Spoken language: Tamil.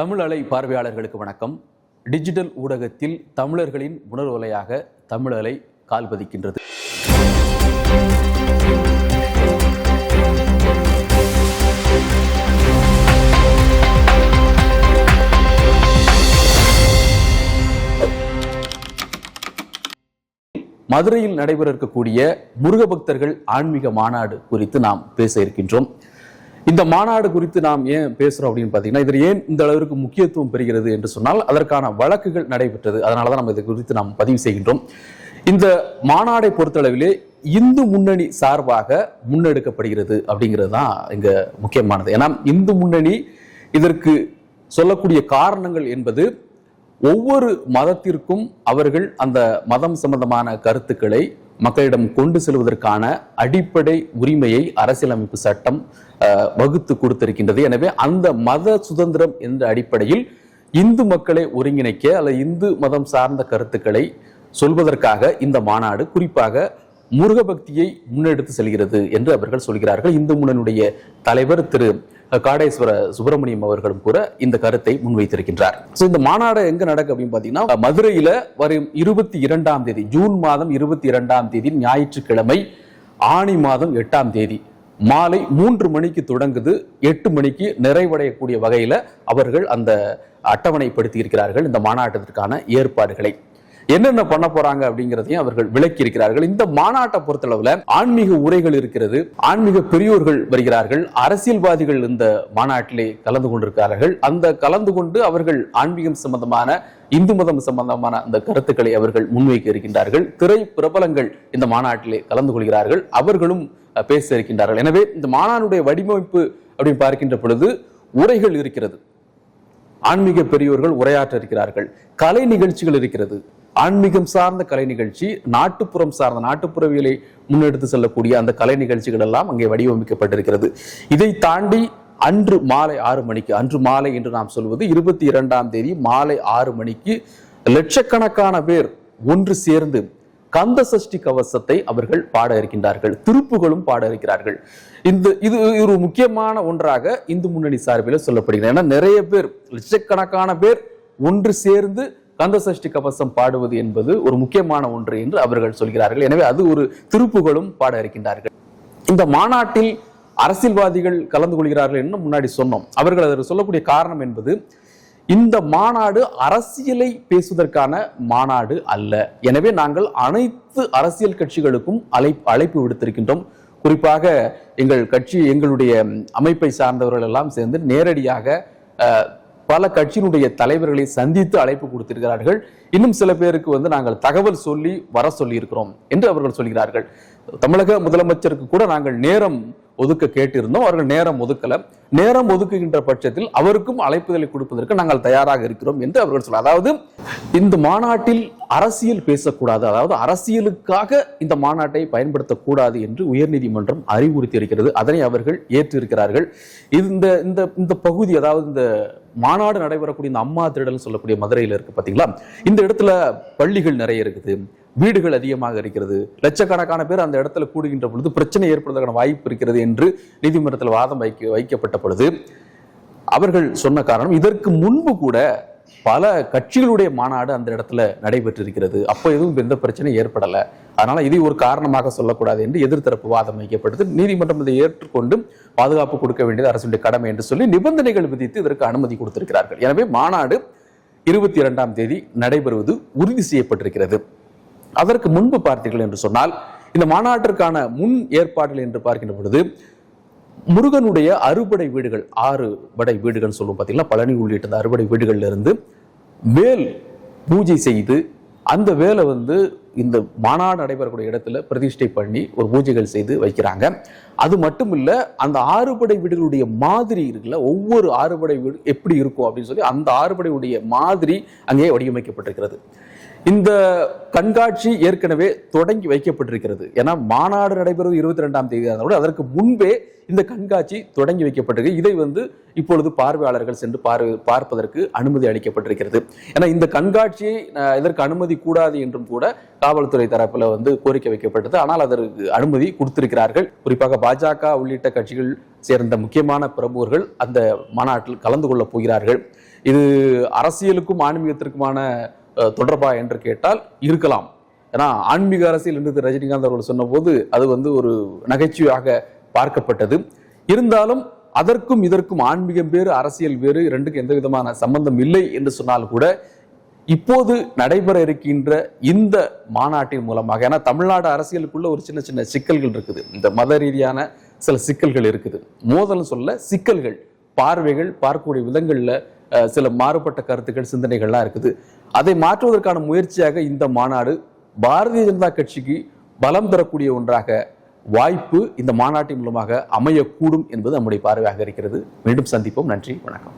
தமிழ் அலை பார்வையாளர்களுக்கு வணக்கம். டிஜிட்டல் ஊடகத்தில் தமிழர்களின் உணர்வலையாக தமிழ் அலை கால்பதிக்கின்றது மதுரையில் நடைபெற இருக்கக்கூடிய முருக பக்தர்கள் ஆன்மீக மாநாடு குறித்து நாம் பேச இருக்கின்றோம். இந்த மாநாடு குறித்து நாம் ஏன் பேசுறோம் அப்படின்னு பார்த்தீங்கன்னா இதில் ஏன் இந்த அளவிற்கு முக்கியத்துவம் பெறுகிறது என்று சொன்னால் அதற்கான வழக்குகள் நடைபெற்றது. அதனால தான் நம்ம இது குறித்து நாம் பதிவு செய்கின்றோம். இந்த மாநாடை பொறுத்தளவிலே இந்து முன்னணி சார்பாக முன்னெடுக்கப்படுகிறது அப்படிங்கிறது தான் இங்க முக்கியமானது. ஏன்னா இந்து முன்னணி இதற்கு சொல்லக்கூடிய காரணங்கள் என்பது ஒவ்வொரு மதத்திற்கும் அவர்கள் அந்த மதம் சம்பந்தமான கருத்துக்களை மக்களிடம் கொண்டு செல்வதற்கான அடிப்படை உரிமையை அரசியலமைப்பு சட்டம் வகுத்து கொடுத்திருக்கின்றது. எனவே அந்த மத சுதந்திரம் என்ற அடிப்படையில் இந்து மக்களை ஒருங்கிணைக்க அல்லது இந்து மதம் சார்ந்த கருத்துக்களை சொல்வதற்காக இந்த மாநாடு குறிப்பாக முருகபக்தியை முன்னெடுத்து செல்கிறது என்று அவர்கள் சொல்கிறார்கள். இந்து முன்னணியுடைய தலைவர் திரு காடேஸ்வர சுப்பிரமணியம் அவர்களும் கூட இந்த கருத்தை முன்வைத்திருக்கின்றார். ஸோ இந்த மாநாடு எங்க நடக்கு அப்படின்னு பார்த்தீங்கன்னா மதுரையில வரும் இருபத்தி இரண்டாம் தேதி ஜூன் மாதம் இருபத்தி இரண்டாம் தேதி ஞாயிற்றுக்கிழமை ஆணி மாதம் எட்டாம் தேதி மாலை மூன்று மணிக்கு தொடங்குது எட்டு மணிக்கு நிறைவடையக்கூடிய வகையில அவர்கள் அந்த அட்டவணைப்படுத்தி இருக்கிறார்கள் இந்த மாநாட்டத்திற்கான ஏற்பாடுகளை. என்னென்ன பண்ண போறாங்க அப்படிங்கிறதையும் அவர்கள் விளக்கி இருக்கிறார்கள். இந்த மாநாட்டை பொறுத்தளவுல ஆன்மீக உரைகள் இருக்கிறது. ஆன்மீக பெரியோர்கள் வருகிறார்கள். அரசியல்வாதிகள் இந்த மாநாட்டிலே கலந்து கொண்டிருக்கிறார்கள். அந்த கலந்து கொண்டு அவர்கள் ஆன்மீகம் சம்பந்தமான இந்து மதம் சம்பந்தமான அந்த கருத்துக்களை அவர்கள் முன்வைக்க இருக்கின்றார்கள். திரை பிரபலங்கள் இந்த மாநாட்டிலே கலந்து கொள்கிறார்கள். அவர்களும் பேச இருக்கின்றார்கள். எனவே இந்த மாநாடுடைய வடிவமைப்பு அப்படின்னு பார்க்கின்ற பொழுது உரைகள் இருக்கிறது. ஆன்மீக பெரியோர்கள் உரையாற்ற இருக்கிறார்கள். கலை நிகழ்ச்சிகள் இருக்கிறது. ஆன்மீகம் சார்ந்த கலை நிகழ்ச்சி நாட்டுப்புறம் சார்ந்த நாட்டுப்புறவியலை முன்னெடுத்து செல்லக்கூடிய அந்த கலை நிகழ்ச்சிகள் எல்லாம் அங்கே வடிவமைக்கப்பட்டிருக்கிறது. இதை தாண்டி அன்று மாலை ஆறு மணிக்கு அன்று மாலை என்று நாம் சொல்வது இருபத்தி இரண்டாம் தேதி மாலை ஆறு மணிக்கு லட்சக்கணக்கான பேர் ஒன்று சேர்ந்து கந்த சஷ்டி கவசத்தை அவர்கள் பாட இருக்கின்றார்கள். திருப்புகளும் பாட இருக்கிறார்கள். இந்த இது ஒரு முக்கியமான ஒன்றாக இந்து முன்னணி சார்பில் சொல்லப்படுகிறது. ஏன்னா நிறைய பேர் லட்சக்கணக்கான பேர் ஒன்று சேர்ந்து கந்தசஷ்டி கவசம் பாடுவது என்பது ஒரு முக்கியமான ஒன்று என்று அவர்கள் சொல்கிறார்கள். எனவே அது ஒரு திருப்புகளும் பாட இருக்கின்றார்கள். இந்த மாநாட்டில் அரசியல்வாதிகள் கலந்து கொள்கிறார்கள் என்று முன்னாடி சொன்னோம். அவர்கள் அதற்கு சொல்லக்கூடிய காரணம் என்பது இந்த மாநாடு அரசியலை பேசுவதற்கான மாநாடு அல்ல. எனவே நாங்கள் அனைத்து அரசியல் கட்சிகளுக்கும் அழை அழைப்பு விடுத்திருக்கின்றோம். குறிப்பாக எங்கள் கட்சி எங்களுடைய அமைப்பை சார்ந்தவர்கள் எல்லாம் சேர்ந்து நேரடியாக பல கட்சியினுடைய தலைவர்களை சந்தித்து அழைப்பு கொடுத்திருக்கிறார்கள். இன்னும் சில பேருக்கு வந்து நாங்கள் தகவல் சொல்லி வர சொல்லியிருக்கிறோம் என்று அவர்கள் சொல்கிறார்கள். தமிழக முதலமைச்சருக்கு கூட நாங்கள் நேரம் ஒதுக்க கேட்டிருந்தோம். அவர்கள் நேரம் ஒதுக்கல. நேரம் ஒதுக்குகின்ற பட்சத்தில் அவருக்கும் அழைப்புதலை கொடுப்பதற்கு நாங்கள் தயாராக இருக்கிறோம் என்று அவர்கள் சொல்ல அதாவது இந்த மாநாட்டில் அரசியல் பேசக்கூடாது. அதாவது அரசியலுக்காக இந்த மாநாட்டை பயன்படுத்தக்கூடாது என்று உயர்நீதிமன்றம் அறிவுறுத்தி இருக்கிறது அதனை அவர்கள் ஏற்றிருக்கிறார்கள். இந்த இந்த இந்த பகுதி அதாவது இந்த மாநாடு நடைபெறக்கூடிய இந்த அம்மா திருடல் சொல்லக்கூடிய மதுரையில் இருக்கு பாத்தீங்களா? இந்த இடத்துல பள்ளிகள் நிறைய இருக்குது. வீடுகள் அதிகமாக இருக்கிறது. லட்சக்கணக்கான பேர் அந்த இடத்துல கூடுகின்ற பொழுது பிரச்சனை ஏற்படுவதற்கான வாய்ப்பு இருக்கிறது என்று நீதிமன்றத்தில் வாதம் வைக்க வைக்கப்பட்ட பொழுது அவர்கள் சொன்ன காரணம் இதற்கு முன்பு கூட பல கட்சிகளுடைய மாநாடு அந்த இடத்துல நடைபெற்றிருக்கிறது. அப்போ எதுவும் எந்த பிரச்சனையும் ஏற்படல. அதனால் இதை ஒரு காரணமாக சொல்லக்கூடாது என்று எதிர்த்தரப்பு வாதம் வைக்கப்பட்டது நீதிமன்றம் இதை ஏற்றுக்கொண்டு பாதுகாப்பு கொடுக்க வேண்டியது அரசுடைய கடமை என்று சொல்லி நிபந்தனைகள் விதித்து இதற்கு அனுமதி கொடுத்திருக்கிறார்கள். எனவே மாநாடு இருபத்தி இரண்டாம் தேதி நடைபெறுவது உறுதி செய்யப்பட்டிருக்கிறது. அதற்கு முன்பு பார்த்தீர்கள் என்று சொன்னால் இந்த மாநாட்டிற்கான முன் ஏற்பாடுகள் என்று பார்க்கின்ற பொழுது முருகனுடைய அறுபடை வீடுகள் ஆறு படை வீடுகள் சொல்லுவோம் பார்த்தீங்கன்னா பழனி உள்ளிட்ட அறுபடை வீடுகள்ல இருந்து பூஜை செய்து அந்த வேலை வந்து இந்த மாநாடு நடைபெறக்கூடிய இடத்துல பிரதிஷ்டை பண்ணி ஒரு பூஜைகள் செய்து வைக்கிறாங்க. அது மட்டும் இல்லை அந்த ஆறுபடை வீடுகளுடைய மாதிரி இருக்குல்ல ஒவ்வொரு ஆறுபடை வீடு எப்படி இருக்கும் அப்படின்னு சொல்லி அந்த ஆறுபடையுடைய மாதிரி அங்கே வடிவமைக்கப்பட்டிருக்கிறது. இந்த கண்காட்சி ஏற்கனவே தொடங்கி வைக்கப்பட்டிருக்கிறது. ஏன்னா மாநாடு நடைபெறுவது இருபத்தி ரெண்டாம் தேதி கூட அதற்கு முன்பே இந்த கண்காட்சி தொடங்கி வைக்கப்பட்டிருக்கு. இதை வந்து இப்பொழுது பார்வையாளர்கள் சென்று பார்வை பார்ப்பதற்கு அனுமதி அளிக்கப்பட்டிருக்கிறது. ஏன்னா இந்த கண்காட்சியை இதற்கு அனுமதி கூடாது என்றும் கூட காவல்துறை தரப்பில் வந்து கோரிக்கை வைக்கப்பட்டது. ஆனால் அதற்கு அனுமதி கொடுத்திருக்கிறார்கள். குறிப்பாக பாஜக உள்ளிட்ட கட்சிகள் சேர்ந்த முக்கியமான பிரமுகர்கள் அந்த மாநாட்டில் கலந்து கொள்ளப் போகிறார்கள். இது அரசியலுக்கும் ஆன்மீகத்திற்குமான தொடர்பா என்று கேட்டால் இருக்கலாம். ஏன்னா ஆன்மீக அரசியல் என்று ரஜினிகாந்த் அவர்கள் சொன்னபோது அது வந்து ஒரு நகைச்சுவையாக பார்க்கப்பட்டது. இருந்தாலும் அதற்கும் இதற்கும் ஆன்மீகம் வேறு அரசியல் வேறு இரண்டுக்கும் எந்த விதமான சம்பந்தம் இல்லை என்று சொன்னால் கூட இப்போது நடைபெற இருக்கின்ற இந்த மாநாட்டின் மூலமாக ஏன்னா தமிழ்நாடு அரசியலுக்குள்ள ஒரு சின்ன சின்ன சிக்கல்கள் இருக்குது. இந்த மத ரீதியான சில சிக்கல்கள் இருக்குது. மோதல் சொல்ல சிக்கல்கள் பார்வைகள் பார்க்கக்கூடிய விதங்கள்ல சில மாறுபட்ட கருத்துக்கள் சிந்தனைகள்லாம் இருக்குது. அதை மாற்றுவதற்கான முயற்சியாக இந்த மாநாடு பாரதிய ஜனதா கட்சிக்கு பலம் தரக்கூடிய ஒன்றாக வாய்ப்பு இந்த மாநாட்டின் மூலமாக அமையக்கூடும் என்பது நம்முடைய பார்வையாக இருக்கிறது. மீண்டும் சந்திப்போம். நன்றி. வணக்கம்.